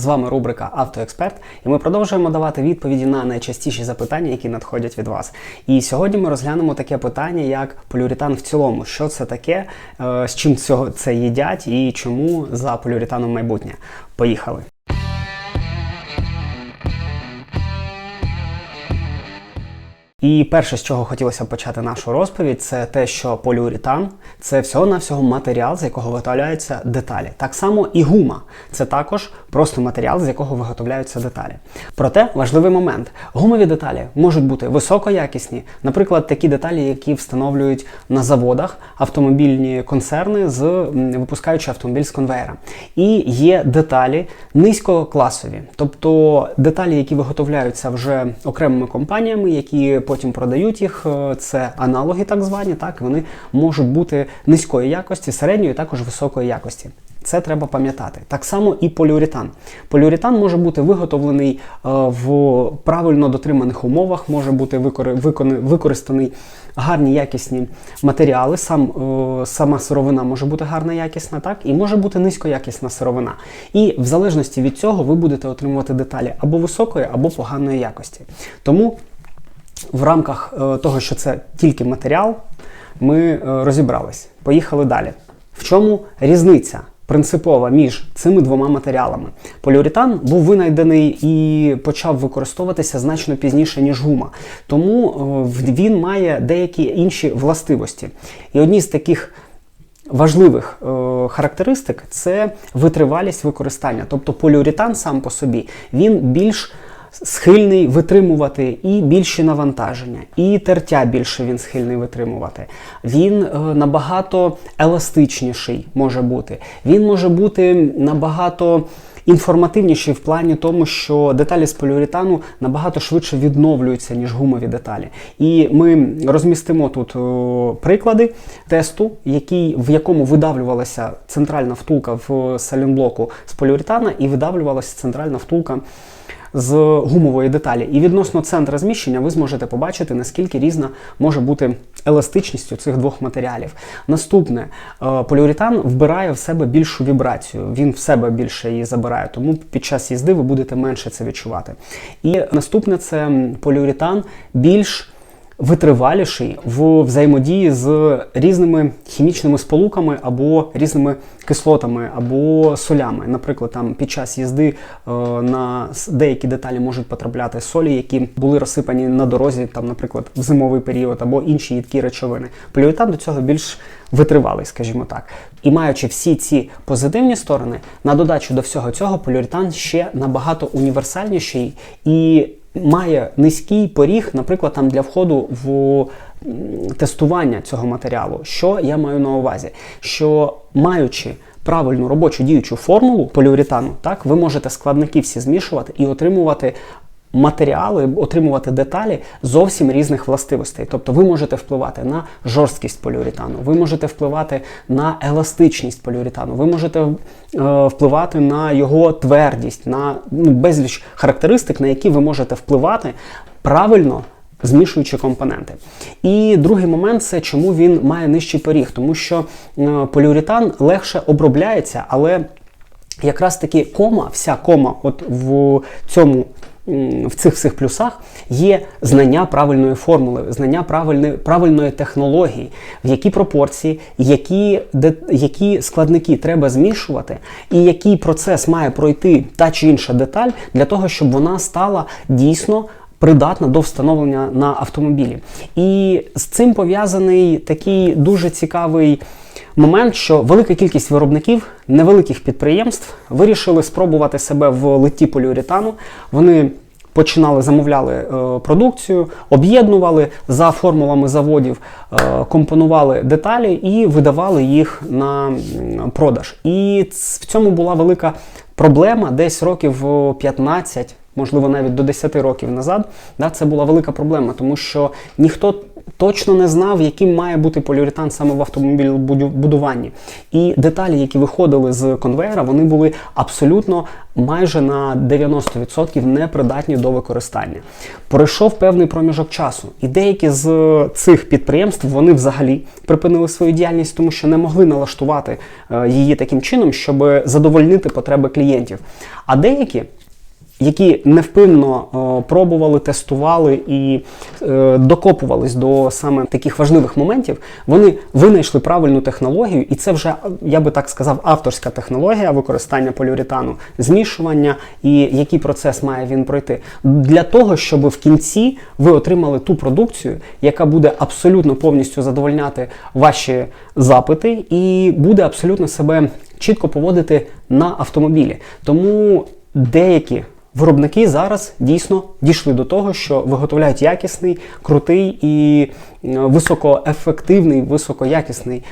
З вами рубрика Автоексперт, і ми продовжуємо давати відповіді на найчастіші запитання, які надходять від вас. І сьогодні ми розглянемо таке питання, як поліуретан в цілому. Що це таке, е, з чим цього це їдять і чому за поліуретаном майбутнє. Поїхали! І перше, з чого хотілося б почати нашу розповідь, це те, що поліуретан це всього-навсього матеріал, з якого виготовляються деталі. Так само і гума це також просто матеріал, з якого виготовляються деталі. Проте важливий момент: гумові деталі можуть бути високоякісні, наприклад, такі деталі, які встановлюють на заводах автомобільні концерни з випускаючи автомобіль з конвейера. І є деталі низькокласові, тобто деталі, які виготовляються вже окремими компаніями, які потім продають їх. е, Це аналоги, так звані, так вони можуть бути низької якості, середньої, також високої якості. Це треба пам'ятати. Так само і поліуретан. Поліуретан може бути виготовлений е, в правильно дотриманих умовах, може бути використаний гарні якісні матеріали. Сам, е, сама сировина може бути гарна якісна, так, і може бути низькоякісна сировина. І в залежності від цього ви будете отримувати деталі або високої, або поганої якості. Тому в рамках е, того, що це тільки матеріал, ми е, розібрались. Поїхали далі. В чому різниця принципова між цими двома матеріалами? Поліуретан був винайдений і почав використовуватися значно пізніше, ніж гума. Тому е, він має деякі інші властивості. І одні з таких важливих характеристик це витривалість використання. Тобто поліуретан сам по собі він більш схильний витримувати і більші навантаження, і тертя більше він схильний витримувати. Він е, набагато еластичніший може бути. Він може бути набагато інформативніший в плані тому, що деталі з поліуретану набагато швидше відновлюються, ніж гумові деталі. І ми розмістимо тут о, приклади тесту, який, в якому видавлювалася центральна втулка в салінблоку з поліуретана і видавлювалася центральна втулка з гумової деталі. І відносно центра зміщення ви зможете побачити, наскільки різна може бути еластичність у цих двох матеріалів. Наступне, е, поліуретан вбирає в себе більшу вібрацію, він в себе більше її забирає, тому під час їзди ви будете менше це відчувати. І наступне це поліуретан більш витриваліший в взаємодії з різними хімічними сполуками або різними кислотами або солями. Наприклад, там під час їзди е, на деякі деталі можуть потрапляти солі, які були розсипані на дорозі, там, наприклад, в зимовий період або інші їдкі речовини. Поліуретан до цього більш витривалий, скажімо так. І маючи всі ці позитивні сторони, на додачу до всього цього, поліуретан ще набагато універсальніший і має низький поріг, наприклад, там для входу в тестування цього матеріалу. Що я маю на увазі? Що маючи правильну робочу діючу формулу поліуретану, так ви можете складники всі змішувати і отримувати. Матеріали, отримувати деталі зовсім різних властивостей. Тобто ви можете впливати на жорсткість поліуретану, ви можете впливати на еластичність поліуретану, ви можете е, впливати на його твердість, на ну, безліч характеристик, на які ви можете впливати правильно. Змішуючи компоненти. І другий момент це чому він має нижчий поріг, тому що е, поліуретан легше обробляється, але якраз таки кома, вся кома, от в цьому. В цих всіх плюсах є знання правильної формули, знання правильної, правильної технології, в які пропорції, які, де, які складники треба змішувати, і який процес має пройти та чи інша деталь для того, щоб вона стала дійсно придатна до встановлення на автомобілі. І з цим пов'язаний такий дуже цікавий момент, що велика кількість виробників невеликих підприємств вирішили спробувати себе в литті поліуретану. Вони починали замовляли е, продукцію, об'єднували за формулами заводів, е, компонували деталі і видавали їх на продаж. І в цьому була велика проблема десь років о, 15 можливо, навіть до 10 років назад, да, це була велика проблема, тому що ніхто точно не знав, яким має бути поліуретан саме в автомобілебудуванні. І деталі, які виходили з конвейера, вони були абсолютно майже на 90% непридатні до використання. Пройшов певний проміжок часу, і деякі з цих підприємств вони взагалі припинили свою діяльність, тому що не могли налаштувати е, її таким чином, щоб задовольнити потреби клієнтів. А деякі які невпинно е, пробували, тестували і е, докопувались до саме таких важливих моментів, вони винайшли правильну технологію, і це вже, я би так сказав, авторська технологія використання поліуретану, змішування і який процес має він пройти. Для того, щоб в кінці ви отримали ту продукцію, яка буде абсолютно повністю задовольняти ваші запити, і буде абсолютно себе чітко поводити на автомобілі. Тому деякі. Виробники зараз дійсно дійшли до того, що виготовляють якісний, крутий і е, високоефективний, високоякісний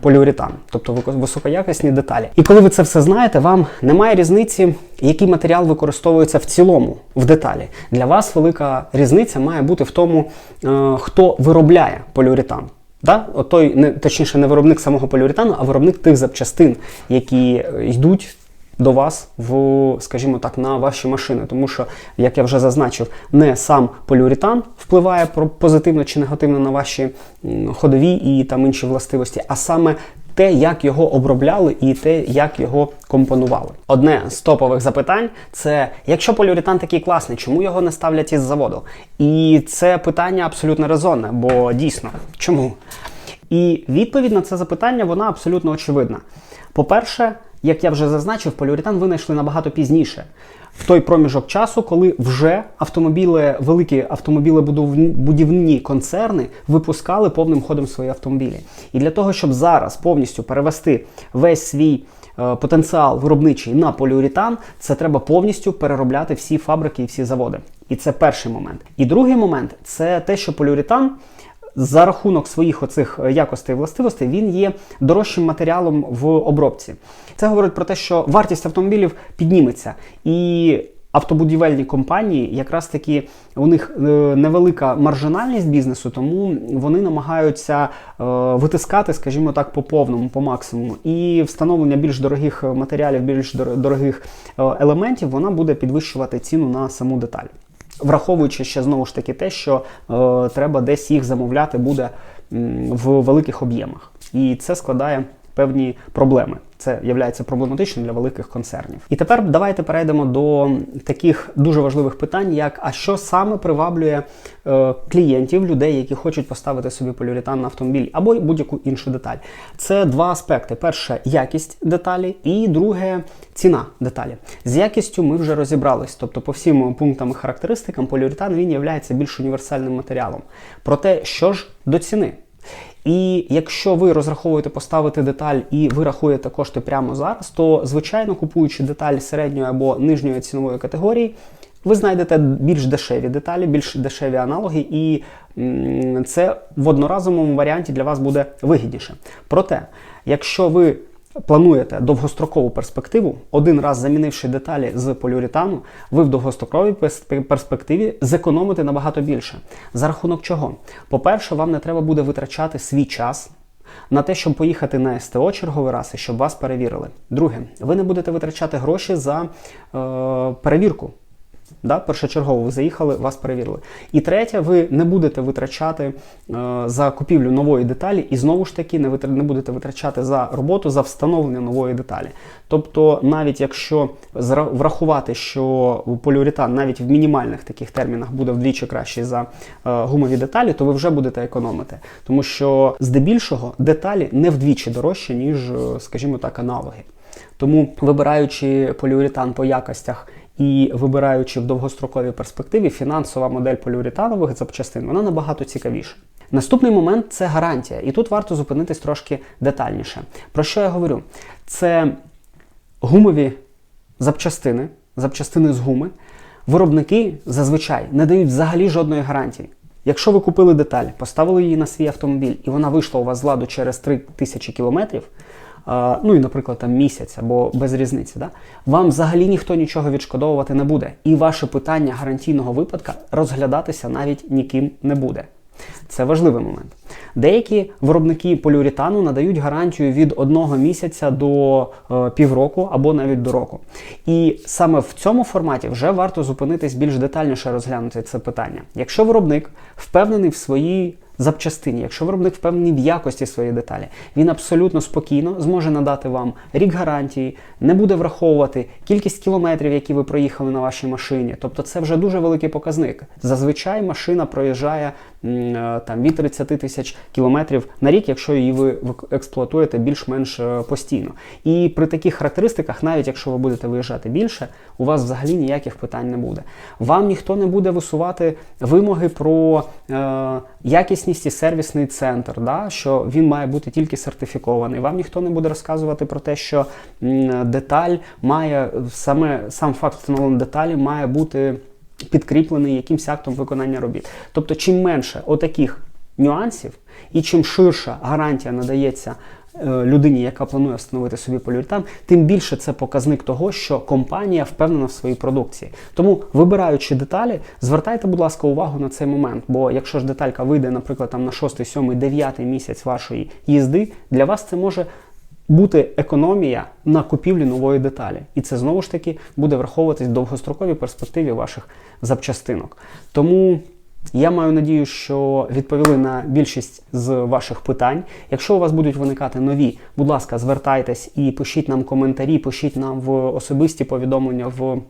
поліуретан, тобто високоякісні деталі. І коли ви це все знаєте, вам немає різниці, який матеріал використовується в цілому в деталі. Для вас велика різниця має бути в тому, е, хто виробляє поліуретан. Да? От той, не, точніше, не виробник самого поліуретану, а виробник тих запчастин, які е, йдуть до вас в, скажімо так, на ваші машини. Тому що, як я вже зазначив, не сам поліуретан впливає позитивно чи негативно на ваші ходові і там інші властивості, а саме те, як його обробляли, і те, як його компонували. Одне з топових запитань це якщо поліуретан такий класний, чому його не ставлять із заводу? І це питання абсолютно резонне, бо дійсно чому? І відповідь на це запитання вона абсолютно очевидна. По-перше, як я вже зазначив, поліуретан винайшли набагато пізніше. В той проміжок часу, коли вже автомобіли, великі автомобіли будівні концерни випускали повним ходом свої автомобілі. І для того, щоб зараз повністю перевести весь свій е, потенціал виробничий на поліуретан, це треба повністю переробляти всі фабрики і всі заводи. І це перший момент. І другий момент це те, що поліуретан за рахунок своїх оцих е, якостей і властивостей він є дорожчим матеріалом в обробці. Це говорить про те, що вартість автомобілів підніметься. І автобудівельні компанії, якраз таки у них е, невелика маржинальність бізнесу, тому вони намагаються е, витискати, скажімо так, по повному, по максимуму. І встановлення більш дорогих матеріалів, більш дорогих елементів, вона буде підвищувати ціну на саму деталь враховуючи ще знову ж таки те, що е, треба десь їх замовляти буде в великих об'ємах. І це складає певні проблеми. Це є проблематичним для великих концернів. І тепер давайте перейдемо до таких дуже важливих питань, як а що саме приваблює е, клієнтів, людей, які хочуть поставити собі поліуретан на автомобіль або будь-яку іншу деталь. Це два аспекти: перше якість деталі, і друге ціна деталі. З якістю ми вже розібрались, тобто по всім пунктам і характеристикам поліуретан він є більш універсальним матеріалом. Проте, що ж до ціни? І якщо ви розраховуєте поставити деталь і ви рахуєте кошти прямо зараз, то звичайно купуючи деталь середньої або нижньої цінової категорії, ви знайдете більш дешеві деталі, більш дешеві аналоги, і це в одноразовому варіанті для вас буде вигідніше. Проте, якщо ви плануєте довгострокову перспективу, один раз замінивши деталі з поліуретану, ви в довгостроковій перспективі зекономите набагато більше. За рахунок чого? По-перше, вам не треба буде витрачати свій час. На те, щоб поїхати на СТО черговий раз і щоб вас перевірили. Друге, ви не будете витрачати гроші за е, перевірку. Да? Першочергово ви заїхали, вас перевірили. І третє, ви не будете витрачати е, за купівлю нової деталі, і знову ж таки не витр... не будете витрачати за роботу за встановлення нової деталі. Тобто, навіть якщо врахувати, що поліуретан навіть в мінімальних таких термінах буде вдвічі кращий за е, гумові деталі, то ви вже будете економити. Тому що здебільшого деталі не вдвічі дорожчі, ніж, е, скажімо так, аналоги. Тому вибираючи поліуретан по якостях і вибираючи в довгостроковій перспективі фінансова модель поліуретанових запчастин, вона набагато цікавіша. Наступний момент це гарантія, і тут варто зупинитись трошки детальніше. Про що я говорю? Це гумові запчастини, запчастини з гуми. Виробники зазвичай не дають взагалі жодної гарантії. Якщо ви купили деталь, поставили її на свій автомобіль, і вона вийшла у вас з ладу через 3000 кілометрів, ну і, наприклад, там місяць або без різниці, да, вам взагалі ніхто нічого відшкодовувати не буде. І ваше питання гарантійного випадка розглядатися навіть ніким не буде. Це важливий момент. Деякі виробники поліуретану надають гарантію від одного місяця до е, півроку або навіть до року. І саме в цьому форматі вже варто зупинитись більш детальніше розглянути це питання. Якщо виробник впевнений в своїй запчастині, якщо виробник впевнений в якості своєї деталі, він абсолютно спокійно зможе надати вам рік гарантії, не буде враховувати кількість кілометрів, які ви проїхали на вашій машині. Тобто це вже дуже великий показник. Зазвичай машина проїжджає е, там від 30 тисяч кілометрів на рік, якщо її ви експлуатуєте більш-менш е, постійно. І при таких характеристиках, навіть якщо ви будете виїжджати більше, у вас взагалі ніяких питань не буде. Вам ніхто не буде висувати вимоги про е, якісність і сервісний центр, да, що він має бути тільки сертифікований. Вам ніхто не буде розказувати про те, що деталь має саме сам факт встановлення деталі має бути підкріплений якимсь актом виконання робіт. Тобто, чим менше отаких нюансів, і чим ширша гарантія надається людині, яка планує встановити собі поліуретан, тим більше це показник того, що компанія впевнена в своїй продукції. Тому, вибираючи деталі, звертайте, будь ласка, увагу на цей момент. Бо якщо ж деталька вийде, наприклад, там на 6, 7, 9 місяць вашої їзди, для вас це може бути економія на купівлі нової деталі. І це знову ж таки буде враховуватись в довгостроковій перспективі ваших запчастинок. Тому. Я маю надію, що відповіли на більшість з ваших питань. Якщо у вас будуть виникати нові, будь ласка, звертайтесь і пишіть нам коментарі, пишіть нам в особисті повідомлення в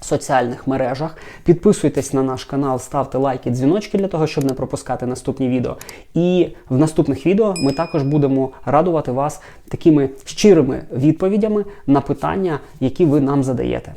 соціальних мережах. Підписуйтесь на наш канал, ставте лайки, дзвіночки для того, щоб не пропускати наступні відео. І в наступних відео ми також будемо радувати вас такими щирими відповідями на питання, які ви нам задаєте.